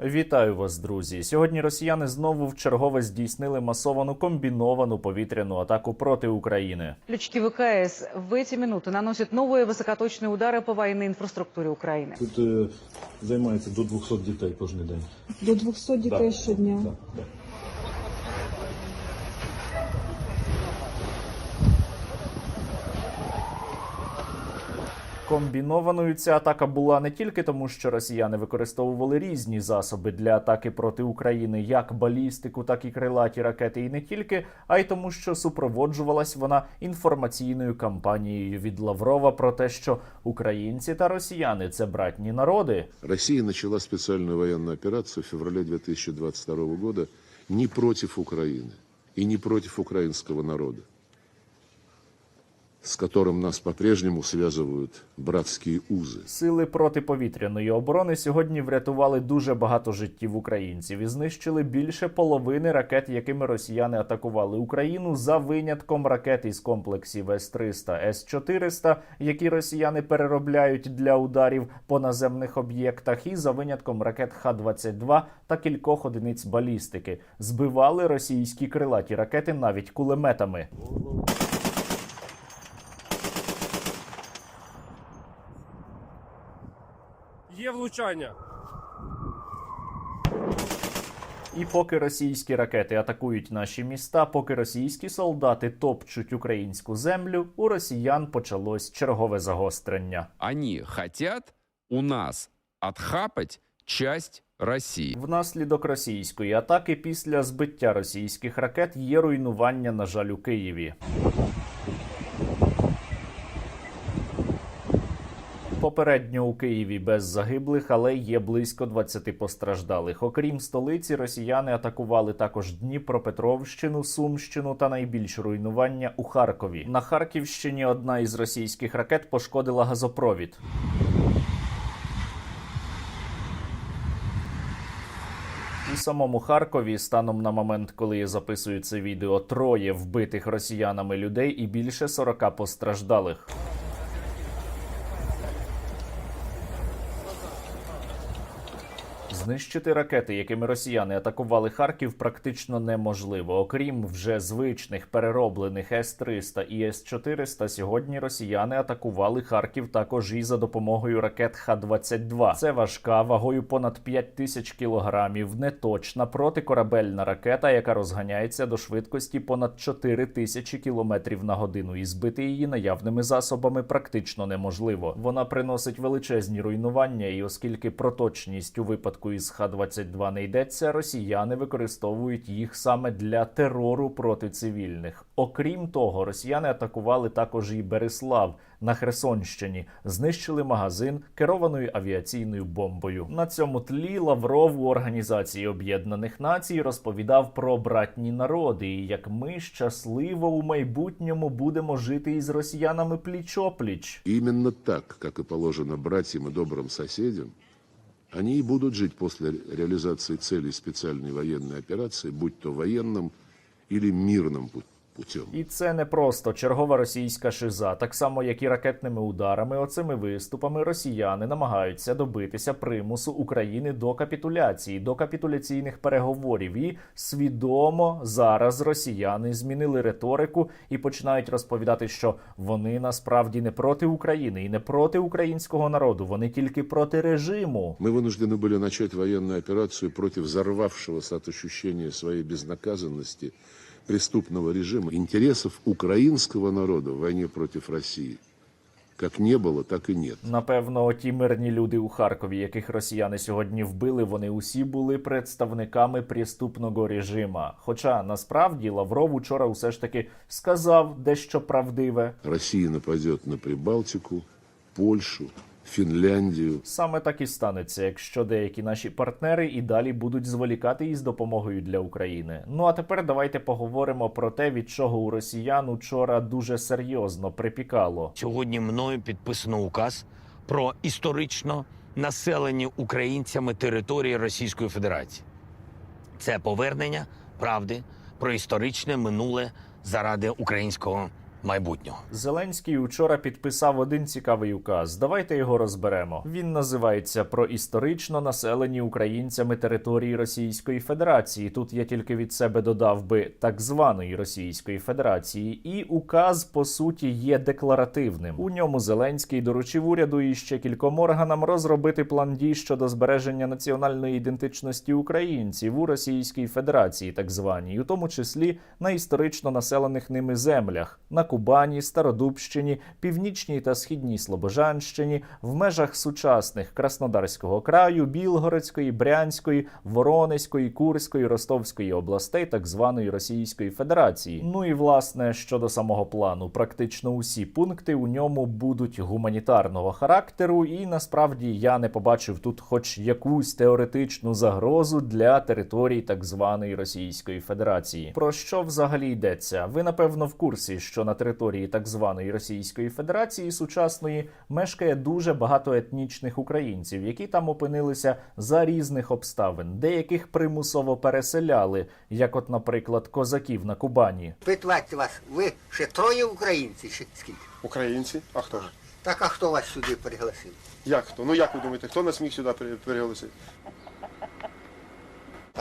Вітаю вас, друзі. Сьогодні росіяни знову в чергове здійснили масовану комбіновану повітряну атаку проти України. Летчики ВКС в эти минуты наносят новые высокоточные удары по военной инфраструктуре Украины. Тут е, займається до 200 дітей кожен день. До 200 дітей Да. щодня. Да, да. Комбінованою ця атака була не тільки тому, що росіяни використовували різні засоби для атаки проти України, як балістику, так і крилаті ракети, і не тільки, а й тому, що супроводжувалась вона інформаційною кампанією від Лаврова про те, що українці та росіяни це братні народи. Россия начала специальную военную операцию в феврале 2022 года не против Украины и не против украинского народа, с которым нас по-прежнему связывают братские узы. Сили протиповітряної оборони сьогодні врятували дуже багато життів українців і знищили більше половини ракет, якими росіяни атакували Україну, за винятком ракет із комплексів С-300, С-400, які росіяни переробляють для ударів по наземних об'єктах, і за винятком ракет Х-22 та кількох одиниць балістики. Збивали російські крилаті ракети навіть кулеметами. Є влучання. І поки російські ракети атакують наші міста, поки російські солдати топчуть українську землю, у росіян почалось чергове загострення. Они хотят у нас отхапать часть России. Внаслідок російської атаки після збиття російських ракет є руйнування, на жаль, у Києві. Попередньо у Києві без загиблих, але є близько 20 постраждалих. Окрім столиці, росіяни атакували також Дніпропетровщину, Сумщину та найбільш руйнування у Харкові. На Харківщині одна із російських ракет пошкодила газопровід. У самому Харкові, станом на момент, коли я записую це відео, троє вбитих росіянами людей і більше 40 постраждалих. Знищити ракети, якими росіяни атакували Харків, практично неможливо. Окрім вже звичних перероблених С-300 і С-400, сьогодні росіяни атакували Харків також і за допомогою ракет Х-22. Це важка вагою понад 5 тисяч кілограмів, неточна протикорабельна ракета, яка розганяється до швидкості понад 4 тисячі кілометрів на годину. І збити її наявними засобами практично неможливо. Вона приносить величезні руйнування, і оскільки проточність у випадку із Х-22 не йдеться, росіяни використовують їх саме для терору проти цивільних. Окрім того, росіяни атакували також і Береслав на Херсонщині, знищили магазин керованою авіаційною бомбою. На цьому тлі Лавров у Організації Об'єднаних Націй розповідав про братні народи, і як ми щасливо у майбутньому будемо жити із росіянами пліч-опліч. И именно так, как и положено братьям и добрым соседям, они и будут жить после реализации целей специальной военной операции, будь то военным или мирным пу- путем. І це не просто чергова російська шиза, так само як і ракетними ударами, оцими виступами росіяни намагаються добитися примусу України до капітуляції, до капітуляційних переговорів. І свідомо зараз росіяни змінили риторику і починають розповідати, що вони насправді не проти України і не проти українського народу, вони тільки проти режиму. Мы вынуждены были начать военную операцию против взорвавшегося от ощущения своей безнаказанности преступного режима, интересов украинского народа в войне против России. Как не было, так и нет. Напевно, ті мирні люди у Харкові, яких росіяни сьогодні вбили, вони усі були представниками преступного режима. Хоча насправді Лавров учора усе ж таки сказав дещо правдиве. Россия нападет на Прибалтику, Польшу, Финляндию. Саме так і станеться, якщо деякі наші партнери і далі будуть зволікати із допомогою для України. Ну а тепер давайте поговоримо про те, від чого у росіян учора дуже серйозно припікало. Сьогодні мною підписано указ про історично населені українцями території Російської Федерації. Це повернення правди про історичне минуле заради українського майбутнього. Зеленський учора підписав один цікавий указ. Давайте його розберемо. Він називається про історично населені українцями території Російської Федерації. Тут я тільки від себе додав би так званої Російської Федерації, і указ по суті є декларативним. У ньому Зеленський доручив уряду і ще кільком органам розробити план дій щодо збереження національної ідентичності українців у Російській Федерації, так званій, у тому числі на історично населених ними землях на Кубані, Стародубщині, Північній та Східній Слобожанщині, в межах сучасних Краснодарського краю, Білгородської, Брянської, Воронезької, Курської, Ростовської областей, так званої Російської Федерації. Ну і власне щодо самого плану, практично усі пункти у ньому будуть гуманітарного характеру, і насправді я не побачив тут хоч якусь теоретичну загрозу для територій так званої Російської Федерації. Про що взагалі йдеться? Ви напевно в курсі, що на території так званої Російської Федерації сучасної мешкає дуже багато етнічних українців, які там опинилися за різних обставин, деяких примусово переселяли, як, от, наприклад, козаків на Кубані. Питати вас, ви ще троє українців, чи скільки? Українці? А хто ж? Так а хто вас сюди пригласив? Як хто? Ну як ви думаєте, хто нас міг сюди при- приголосити?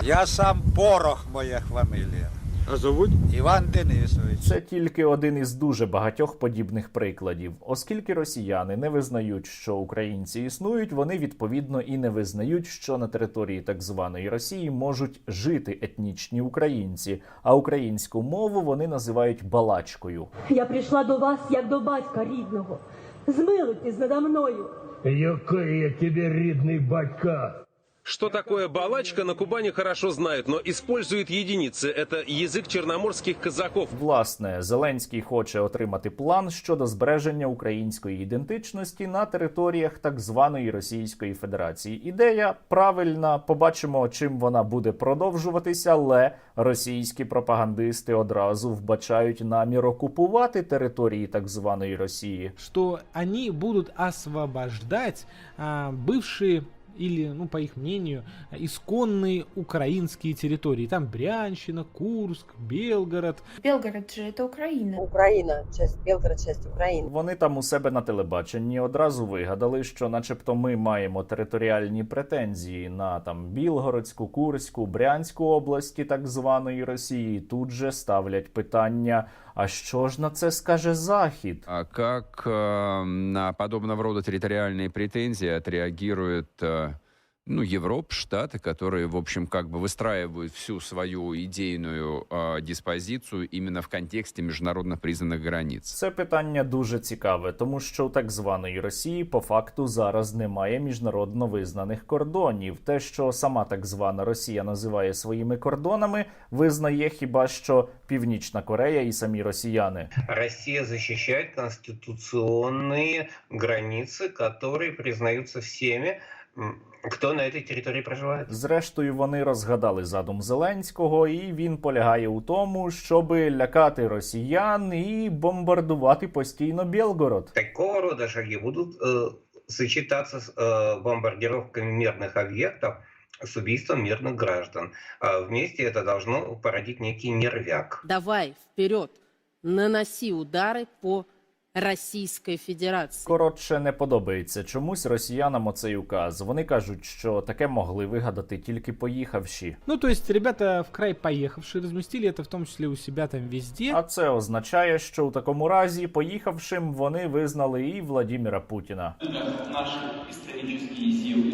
Я сам Порох, моя фамілія. А зовуть? Іван Денисович. Це тільки один із дуже багатьох подібних прикладів. Оскільки росіяни не визнають, що українці існують, вони відповідно і не визнають, що на території так званої Росії можуть жити етнічні українці, а українську мову вони називають балачкою. Я прийшла до вас як до батька рідного. Змилуйтесь надо мною. Який я тебе рідний батька? Что такое балачка, на Кубани хорошо знают, но используют единицы. Это язык черноморских казаков. Власне, Зеленський хоче отримати план щодо збереження української ідентичності на територіях так званої Російської Федерації. Ідея правильна. Побачимо, чим вона буде продовжуватися, але російські пропагандисти одразу вбачають намір окупувати території так званої Росії. что они будут освобождать а, бывшие или, ну, по их мнению, исконные украинские территории. Там Брянщина, Курск, Белгород. Белгород же это Украина. Украина, часть Белгород, часть Украины. Вони там у себе на телебаченні одразу вигадали, що, начебто, ми маємо територіальні претензії на там Білгородську, Курську, Брянську області так званої Росії. Тут же ставлять питання: а що ж на це скаже Захід? А как э, на подобного рода территориальные претензии отреагирует э, ну, Европа, Штаты, которые, в общем, как бы выстраивают всю свою идейную э, диспозицию именно в контексте международно признанных границ? Це питання дуже цікаве, тому що у так званої Росії по факту зараз немає міжнародно визнаних кордонів. Те, що сама так звана Росія називає своїми кордонами, визнає хіба що Північна Корея і самі росіяни. Россия защищает конституционные границы, которые признаются всеми, м, кто на этой территории проживает. Зрештою, вони розгадали задум Зеленського, і він полягає у тому, щоби лякати росіян і бомбардувати постійно Білгород. Такого рода шаги будут э, сочетаться с э, бомбардировками мирных объектов, с убийством мирных граждан. А вместе это должно породить некий нервяк. Давай, вперед, наноси удары по Российской Федерации. Коротше, не подобається чомусь росіянам оцей указ. Вони кажуть, що таке могли вигадати тільки поїхавші. Ну, то есть ребята в край поехавшие разместили это в том числе у себя там везде. А це означає, що у такому разі поїхавшим вони визнали і Владіміра Путіна. Наши исторические силы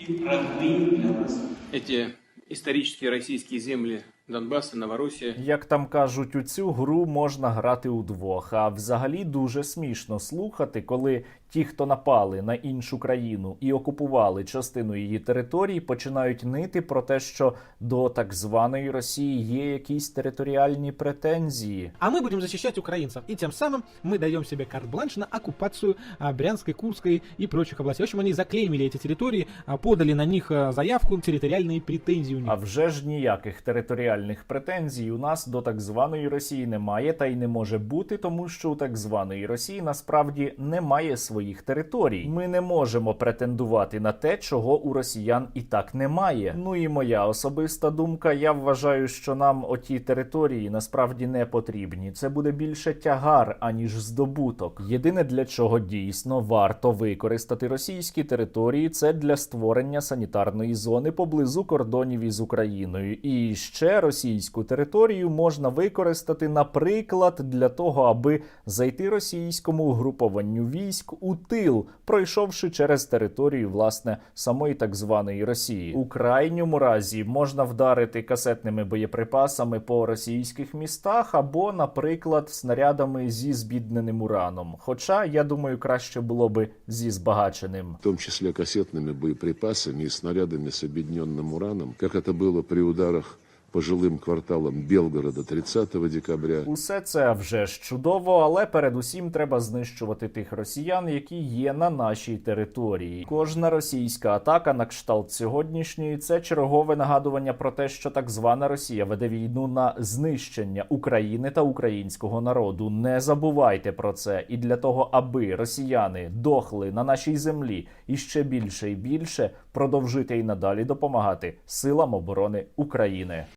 и родные для нас. Эти исторические российские земли Донбасса, Новоросія. Як там кажуть, у цю гру можна грати удвох. А взагалі дуже смішно слухати, коли ті, хто напали на іншу країну і окупували частину її території, починають нити про те, що до так званої Росії є якісь територіальні претензії. А мы будем защищать украинцев. И тем самым мы даем себе карт-бланш на оккупацию а, Брянской, Курской и прочих областей. В общем, они заклеймили эти территории, а, подали на них а, заявку, территориальные претензии у них. А вже ж ніяких територіальних претензій у нас до так званої Росії немає та й не може бути, тому що у так званої Росії насправді немає своїх своїх територій. Ми не можемо претендувати на те, чого у росіян і так немає. Ну і моя особиста думка. Я вважаю, що нам оті території насправді не потрібні. Це буде більше тягар аніж здобуток. Єдине для чого дійсно варто використати російські території, це для створення санітарної зони поблизу кордонів із Україною. І ще російську територію можна використати, наприклад, для того, аби зайти російському угрупованню військ у тил, пройшовши через територію власне самої так званої Росії. У крайньому разі можна вдарити касетними боєприпасами по російських містах або, наприклад, снарядами зі збідненим ураном. Хоча я думаю, краще було би зі збагаченим. в том числе кассетными боеприпасами и снарядами с объединенным ураном, как это было при ударах по жилым кварталам Белгорода 30 декабря. Усе це вже ж чудово, але передусім треба знищувати тих росіян, які є на нашій території. Кожна російська атака на кшталт сьогоднішньої це чергове нагадування про те, що так звана Росія веде війну на знищення України та українського народу. Не забувайте про це. І для того, аби росіяни дохли на нашій землі і ще більше і більше, продовжуйте і надалі допомагати силам оборони України.